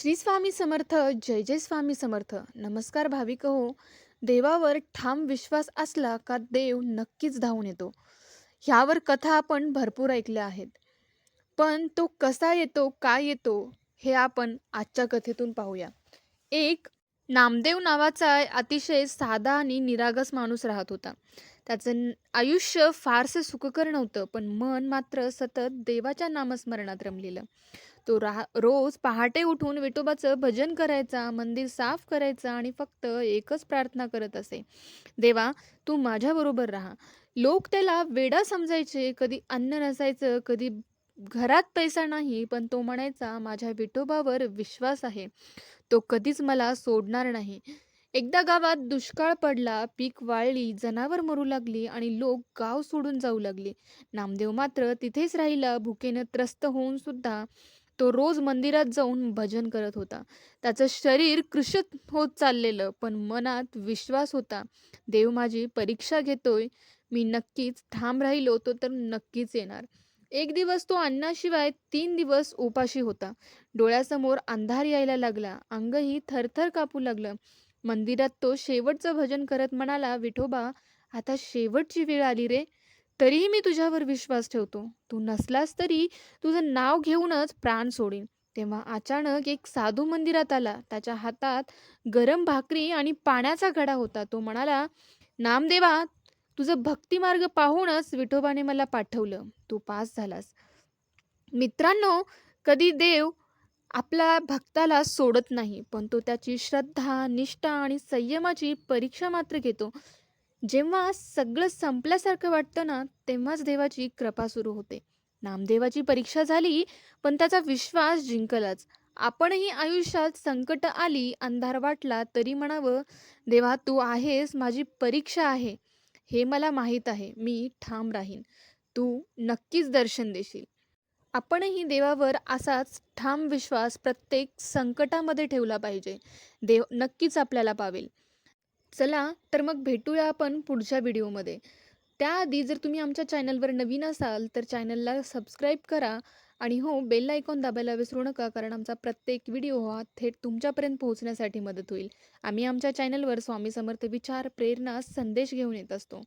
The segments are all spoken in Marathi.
श्री स्वामी समर्थ जय जय स्वामी समर्थ. नमस्कार भाविक हो. देवावर ठाम विश्वास असला का देव नक्कीच धावून येतो. ह्यावर कथा आपण भरपूर ऐकल्या आहेत. पण तो कसा येतो काय येतो हे आपण आजच्या कथेतून पाहूया. एक नामदेव नावाचा अतिशय साधा आणि निरागस माणूस राहत होता. त्याचं आयुष्य फारसे सुखकर नव्हतं पण मन मात्र सतत देवाच्या नामस्मरणात रमलेलं. तो राह रोज पहाटे उठून विठोबाचं भजन करायचा मंदिर साफ करायचा आणि फक्त एकच प्रार्थना करत असे. देवा तू माझ्याबरोबर राहा. लोक त्याला वेडा समजायचे कधी अन्न नसायचं कधी घरात पैसा नाही पण तो म्हणायचा माझ्या विठोबावर विश्वास आहे. तो कधीच मला सोडणार नाही. एकदा गावात दुष्काळ पडला पीक वाळली जनावर मरू लागली आणि लोक गाव सोडून जाऊ लागले. नामदेव मात्र तिथेच राहिला भुकेनं त्रस्त होऊन सुद्धा तो रोज मंदिरात जाऊन भजन करत होता. त्याचं शरीर कृशत होत चाललेलं पण मनात विश्वास होता देव माझी परीक्षा घेतोय मी नक्कीच ठाम राहिलो तो तर नक्कीच येणार. एक दिवस तो अन्नाशिवाय तीन दिवस उपाशी होता. डोळ्यासमोर अंधार यायला लागला. अंगही थरथर कापू लागलं. मंदिरात तो शेवटचं भजन करत म्हणाला विठोबा आता शेवटची वेळ आली रे. तरीही मी तुझ्यावर विश्वास ठेवतो. तू नसलास तरी तुझं नाव घेऊनच प्राण सोडीन. तेव्हा अचानक एक साधू मंदिरात आला. त्याच्या हातात गरम भाकरी आणि पाण्याचा घडा होता. तो म्हणाला नामदेवा तुझं भक्तिमार्ग पाहूनच विठोबाने मला पाठवलं. तू पास झालास. मित्रांनो कधी देव आपल्या भक्ताला सोडत नाही पण तो त्याची श्रद्धा निष्ठा आणि संयमाची परीक्षा मात्र घेतो. जेव्हा सगळं संपल्यासारखं वाटतं ना तेव्हाच देवाची कृपा सुरू होते. नामदेवाची परीक्षा झाली पण त्याचा विश्वास जिंकलाच. आपणही आयुष्यात संकट आली अंधार वाटला तरी म्हणावं देवा तू आहेस माझी परीक्षा आहे. हे मला माहीत आहे मी ठाम राहीन. तू नक्कीच दर्शन देशील. आपणही देवावर असाच ठाम विश्वास प्रत्येक संकटामध्ये ठेवला पाहिजे. देव नक्कीच आपल्याला पावेल. चला तर मग भेटूया आपण पुढच्या व्हिडिओमध्ये. त्याआधी जर तुम्ही आमच्या चॅनलवर नवीन असाल तर चॅनलला सबस्क्राईब करा आणि हो बेल आयकॉन दाबायला विसरू नका कारण आमचा प्रत्येक व्हिडिओ हा थेट तुमच्यापर्यंत पोहोचण्यासाठी मदत होईल. आम्ही आमच्या चॅनलवर स्वामी समर्थ विचार प्रेरणा संदेश घेऊन येत असतो.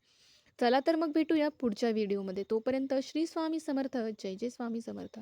चला तर मग भेटूया पुढच्या व्हिडिओमध्ये. तोपर्यंत श्री स्वामी समर्थ. जय जय स्वामी समर्थ.